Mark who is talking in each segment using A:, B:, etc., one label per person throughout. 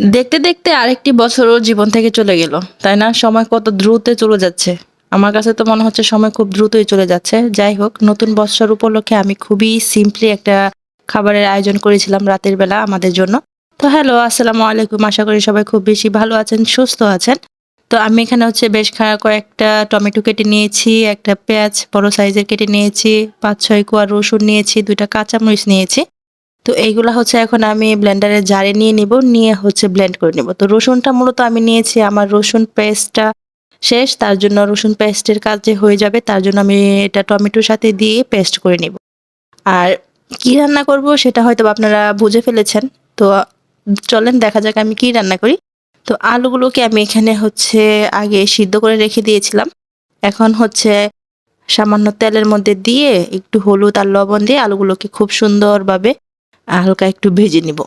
A: দেখতে দেখতে আরেকটি বছর বছরও জীবন থেকে চলে গেল, তাই না? সময় কত দ্রুত চলে যাচ্ছে। আমার কাছে তো মনে হচ্ছে সময় খুব দ্রুতই চলে যাচ্ছে। যাই হোক, নতুন বছর উপলক্ষে আমি খুবই সিম্পলি একটা খাবারের আয়োজন করেছিলাম রাতের বেলা আমাদের জন্য। তো হ্যালো, আসসালামু আলাইকুম। আশা করি সবাই খুব বেশি ভালো আছেন, সুস্থ আছেন। তো আমি এখানে হচ্ছে বেশ খা- কয়েকটা টমেটো কেটে নিয়েছি, একটা পেঁয়াজ বড় সাইজের কেটে নিয়েছি পাঁচ ছয় কোয়া রসুন নিয়েছি, দুইটা কাঁচামরিচ নিয়েছি। তো এইগুলা হচ্ছে এখন আমি ব্লেন্ডারে জারে নিয়ে নিব, নিয়ে হচ্ছে ব্লেন্ড করে নিব। তো রসুনটা মূলত আমি নিয়েছি, আমার রসুন পেস্টটা শেষ, তার জন্য রসুন পেস্টের কাজ যে হয়ে যাবে, তার জন্য আমি এটা টমেটোর সাথে দিয়ে পেস্ট করে নিব। আর কি রান্না করব সেটা হয়তো আপনারা বুঝে ফেলেছেন। তো চলেন দেখা যাক আমি কি রান্না করি। তো আলুগুলোকে আমি এখানে হচ্ছে আগে সিদ্ধ করে রেখে দিয়েছিলাম। এখন হচ্ছে সামান্য তেলের মধ্যে দিয়ে একটু হলুদ আর লবণ দিয়ে আলুগুলোকে খুব সুন্দরভাবে হালকা একটু ভেজে নিব।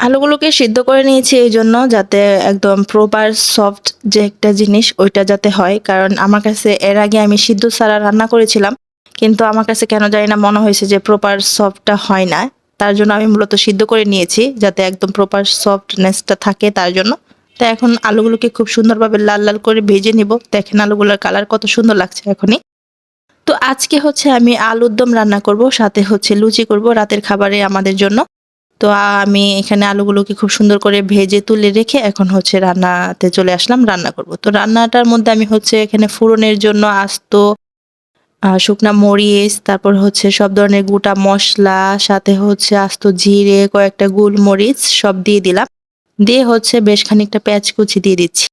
A: আলুগুলোকে সিদ্ধ করে নিয়েছি এই জন্য যাতে একদম প্রপার সফট যে একটা জিনিস ওইটা যাতে হয়। কারণ আমার কাছে এর আগে আমি সিদ্ধ ছাড়া রান্না করেছিলাম, কিন্তু আমার কাছে কেন জানি না মনে হয়েছে যে প্রপার সফটটা হয় না। তার জন্য আমি মূলত সিদ্ধ করে নিয়েছি যাতে একদম প্রপার সফটনেসটা থাকে তার জন্য। তো এখন আলুগুলোকে খুব সুন্দরভাবে লাল লাল করে ভেজে নিব। দেখেন আলুগুলোর কালার কত সুন্দর লাগছে এখনই। তো আজকে হচ্ছে আমি আলুর দম রান্না করব, সাথে হচ্ছে লুচি করব রাতের খাবারে আমাদের জন্য। তো আমি এখানে আলুগুলোকে খুব সুন্দর করে ভেজে তুলে রেখে এখন হচ্ছে রান্নাতে চলে আসলাম, রান্না করব। তো রান্নাটার মধ্যে আমি হচ্ছে এখানে ফোড়নের জন্য আস্ত শুকনা মরিচ, তারপর হচ্ছে সব ধরনের গোটা মশলা, সাথে হচ্ছে আস্ত জিরে, কয়েকটা গোলমরিচ সব দিয়ে দিলাম। দিয়ে হচ্ছে বেশ খানিকটা পেঁয়াজ কুচি দিয়ে দিচ্ছি।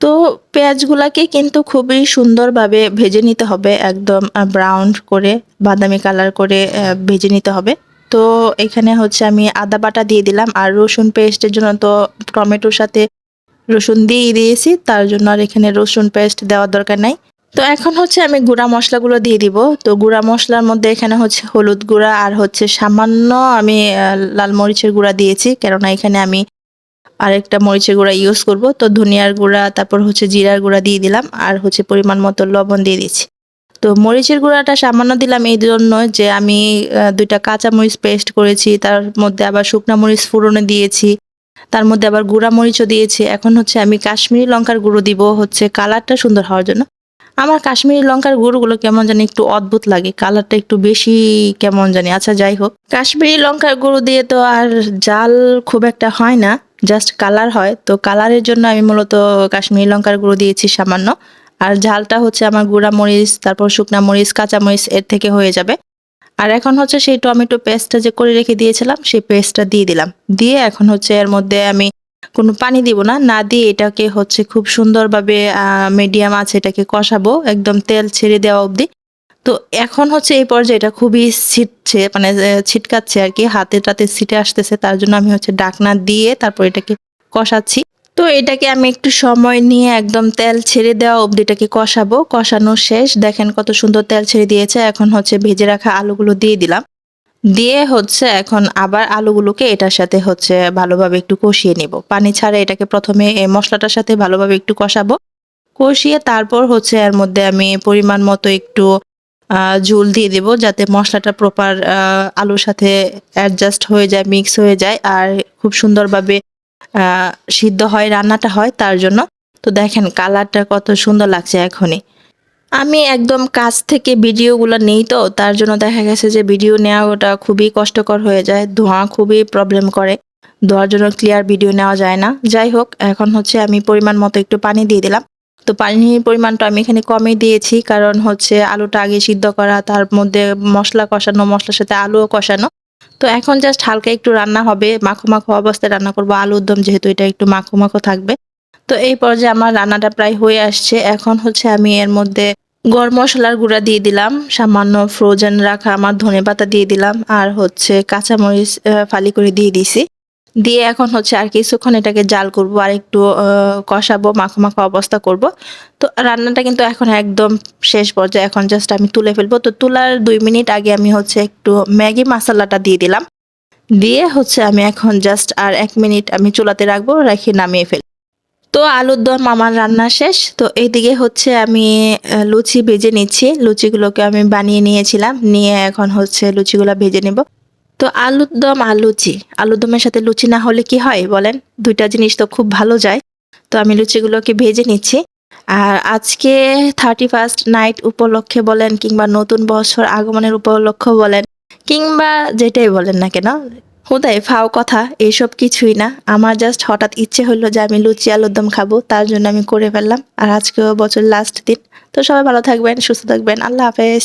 A: তো পেঁয়াজগুলাকে কিন্তু খুবই সুন্দরভাবে ভেজে নিতে হবে, একদম ব্রাউন করে, বাদামি কালার করে ভেজে নিতে হবে। তো এখানে হচ্ছে আমি আদা বাটা দিয়ে দিলাম আর রসুন পেস্টের জন্য তো টমেটোর সাথে রসুন দিয়ে দিয়েছি, তার জন্য আর এখানে রসুন পেস্ট দেওয়ার দরকার নাই। তো এখন হচ্ছে আমি গুঁড়া মশলাগুলো দিয়ে দিব। তো গুঁড়া মশলার মধ্যে এখানে হচ্ছে হলুদ গুঁড়া আর হচ্ছে সামান্য আমি লাল মরিচের গুঁড়া দিয়েছি, কেননা এখানে আমি আরেকটা মরিচের গুঁড়া ইউজ করব। তো ধনিয়ার গুঁড়া, তারপর হচ্ছে জিরার গুঁড়া দিয়ে দিলাম, আর হচ্ছে পরিমাণ মতো লবণ দিয়ে দিচ্ছি। তো মরিচের গুঁড়াটা সামান্য দিলাম এই জন্য যে আমি দুইটা কাঁচা মরিচ পেস্ট করেছি, তার মধ্যে আবার শুকনা মরিচ ফোড়নে দিয়েছি, তার মধ্যে আবার গুঁড়া মরিচও দিয়েছি। এখন হচ্ছে আমি কাশ্মীরি লঙ্কার গুঁড়ো দিব, হচ্ছে কালারটা সুন্দর হওয়ার জন্য। আমার কাশ্মীরি লঙ্কার গুঁড়োগুলো কেমন জানি একটু অদ্ভুত লাগে, কালারটা একটু বেশি কেমন জানি। আচ্ছা যাই হোক। কাশ্মীরি লঙ্কার গুঁড়ো দিয়ে তো আর জাল খুব একটা হয় না। জাস্ট কালার হয়। তো কালারের জন্য আমি মূলত কাশ্মীরি লঙ্কার গুঁড়ো দিয়েছি সামান্য। আর ঝালটা হচ্ছে আমার গুঁড়া মরিচ, তারপর শুকনা মরিচ, কাঁচা মরিচ এর থেকে হয়ে যাবে। আর এখন হচ্ছে সেই টমেটো পেস্টটা যে করে রেখে দিয়েছিলাম, সেই পেস্টটা দিয়ে দিলাম। দিয়ে এখন হচ্ছে এর মধ্যে আমি কোনো পানি দিব না। না দিয়ে এটাকে হচ্ছে খুব সুন্দরভাবে মিডিয়াম আছে এটাকে কষাবো। একদম তেল ছেড়ে দেওয়া অবধি। তো এখন হচ্ছে এই পর্যায়ে এটা খুবই ছিটছে মানে ছিটকাচ্ছে আর কি, হাতে টাতে ছিটে আসতেছে, তার জন্য আমি হচ্ছে ডাকনা দিয়ে তারপর এটাকে কষাচ্ছি। তো এটাকে আমি একটু সময় নিয়ে একদম তেল ছেড়ে দেওয়া অবধি এটাকে কষাবো, কষানো শেষ। দেখেন কত সুন্দর তেল ছেড়ে দিয়েছে, এখন হচ্ছে ভেজে রাখা আলুগুলো দিয়ে দিলাম। দিয়ে হচ্ছে এখন আবার আলুগুলোকে এটার সাথে হচ্ছে ভালোভাবে একটু কষিয়ে নেব। পানি ছাড়া এটাকে প্রথমে মশলাটার সাথে ভালোভাবে একটু কষাবো। কষিয়ে তারপর হচ্ছে এর মধ্যে আমি পরিমাণ মতো একটু ঝোল দিয়ে দেব যাতে মশলাটা প্রপার আলুর সাথে অ্যাডজাস্ট হয়ে যায় মিক্স হয়ে যায় আর খুব সুন্দরভাবে সিদ্ধ হয়, রান্নাটা হয় তার জন্য। তো দেখেন কালারটা কত সুন্দর লাগছে এখনই। আমি একদম কাছ থেকে ভিডিওগুলো নেই তো, তার জন্য দেখা গেছে যে ভিডিও নেওয়া ওটা খুবই কষ্টকর হয়ে যায়, ধোঁয়া খুবই প্রবলেম করে। ধোয়ার জন্য ক্লিয়ার ভিডিও নেওয়া যায় না। যাই হোক, এখন হচ্ছে আমি পরিমাণ মতো একটু পানি দিয়ে দিলাম। তো পানির পরিমাণটা আমি এখানে কমই দিয়েছি, কারণ হচ্ছে আলুটা আগে সিদ্ধ করা, তার মধ্যে মশলা কষানো, মশলার সাথে আলুও কষানো। তো এখন জাস্ট হালকা একটু রান্না হবে, মাখো মাখো অবস্থায় রান্না করব। আলুর দম যেহেতু এটা একটু মাখো মাখো থাকবে। তো এই পর্যায়ে আমার রান্নাটা প্রায় হয়ে আসছে। এখন হচ্ছে আমি এর মধ্যে গরম মশলার গুঁড়া দিয়ে দিলাম, সামান্য ফ্রোজেন রাখা আমার ধনে পাতা দিয়ে দিলাম, আর হচ্ছে কাঁচামরিচ ফালি করে দিয়ে দিছি। দিয়ে এখন হচ্ছে আর কিছুক্ষণ এটাকে জাল করব আর একটু কষাবো, মাখো মাখো অবস্থা করব। তো রান্নাটা কিন্তু এখন একদম শেষ পর্যায়ে। এখন জাস্ট আমি তুলে ফেলব। তো তোলার দুই মিনিট আগে আমি হচ্ছে একটু ম্যাগি মশলাটা দিয়ে দিলাম। দিয়ে হচ্ছে আমি এখন জাস্ট আর এক মিনিট আমি চুলাতে রাখব, রেখে নামিয়ে ফেল তো আলুর দম আমার রান্না শেষ। তো এইদিকে হচ্ছে আমি লুচি ভেজে নিচ্ছি। লুচিগুলোকে আমি বানিয়ে নিয়েছিলাম। নিয়ে এখন হচ্ছে লুচিগুলো ভেজে নেব। তো আলুর দম আর লুচি। আলুর দমের সাথে লুচি না হলে কি হয় বলেন? দুইটা জিনিস তো খুব ভালো যায়। তো আমি লুচিগুলোকে ভেজে নিচ্ছি। আর আজকে থার্টি ফার্স্ট নাইট উপলক্ষে বলেন কিংবা নতুন বছর আগমনের উপলক্ষ বলেন, কিংবা যেটাই বলেন না কেন হুদাই ফাও কথা এইসব কিছুই না। আমার জাস্ট হঠাৎ ইচ্ছে হলো যে আমি লুচি, আলুর দম খাব, তার জন্য আমি করে ফেললাম। আর আজকেও বছর লাস্ট দিন। তো সবাই ভালো থাকবেন, সুস্থ থাকবেন। আল্লাহ হাফেজ।